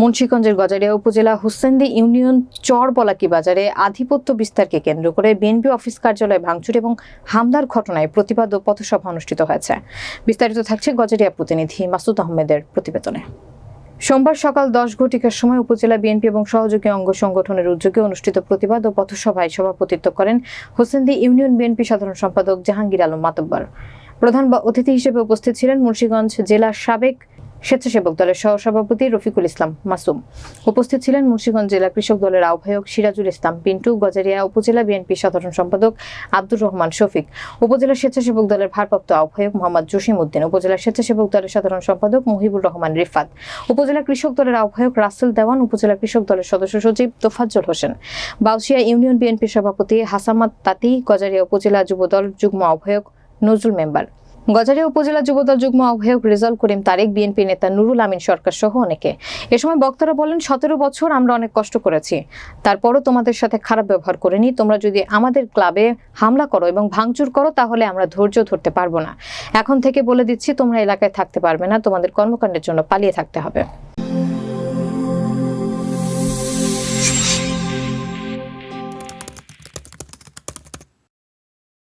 মুন্সিগঞ্জের গজারিয়া উপজেলা হুসেন্দি ইউনিয়ন চরবলাকি বাজারে আধিপত্য বিস্তারকে কেন্দ্র করে বিএনপি অফিস কার্যালয়ে ভাঙচুর এবং হামলার ঘটনায় প্রতিবাদ ও পথসভা অনুষ্ঠিত হয়েছে। বিস্তারিত থাকছে গজারিয়া প্রতিনিধি মাসুদ আহমেদের প্রতিবেদনে। সোমবার সকাল দশ ঘটিকার সময় উপজেলা বিএনপি এবং সহযোগী অঙ্গ সংগঠনের উদ্যোগে অনুষ্ঠিত প্রতিবাদ ও পথসভায় সভাপতিত্ব করেন হোসেন্দি ইউনিয়ন বিএনপি সাধারণ সম্পাদক জাহাঙ্গীর আলম মাতব্বর। প্রধান অতিথি হিসেবে উপস্থিত ছিলেন মুন্সীগঞ্জ জেলার সাবেক স্বেচ্ছাসেবক দলের সহসভাপতি রফিকুল ইসলাম মাসুম। উপস্থিত ছিলেন মুন্সিগঞ্জ জেলা কৃষক দলের আহ্বায়ক সিরাজুল ইসলাম, পিন্টু গজারিয়া, উপজেলা বিএনপি সাধারণ সম্পাদক আব্দুর রহমান শফিক, উপজেলা স্বেচ্ছাসেবক দলের ভারপ্রাপ্ত আহ্বায়ক মোহাম্মদ জসিম উদ্দিন, উপজেলা স্বেচ্ছাসেবক দলের সাধারণ সম্পাদক মহিবুর রহমান রিফাত, উপজেলা কৃষক দলের আহ্বায়ক রাসেল দেওয়ান, উপজেলা কৃষক দলের সদস্য সচিব তোফাজ্জল হোসেন, বাউসিয়া ইউনিয়ন বিএনপির সভাপতি হাসামাত তাতি, গজারিয়া উপজেলা যুবদল যুগ্ম আহ্বায়ক নজরুল মেম্বার। গজারিয়া উপজেলা যুবদল যুগ্ম আহ্বায়ক রেজাল করিম তারেক, বিএনপি নেতা নুরুল আমিন সরকার সহ অনেকে। এ সময় বক্তারা বলেন, সতেরো বছর আমরা অনেক কষ্ট করেছি। তারপরও তোমাদের সাথে খারাপ ব্যবহার করিনি। তোমরা যদি আমাদের ক্লাবে হামলা করো এবং ভাঙচুর করো, তাহলে আমরা ধৈর্য ধরতে পারব না। এখন থেকে বলে দিচ্ছি, তোমরা এলাকায় থাকতে পারবে না। তোমাদের কর্মকাণ্ডের জন্য পালিয়ে থাকতে হবে।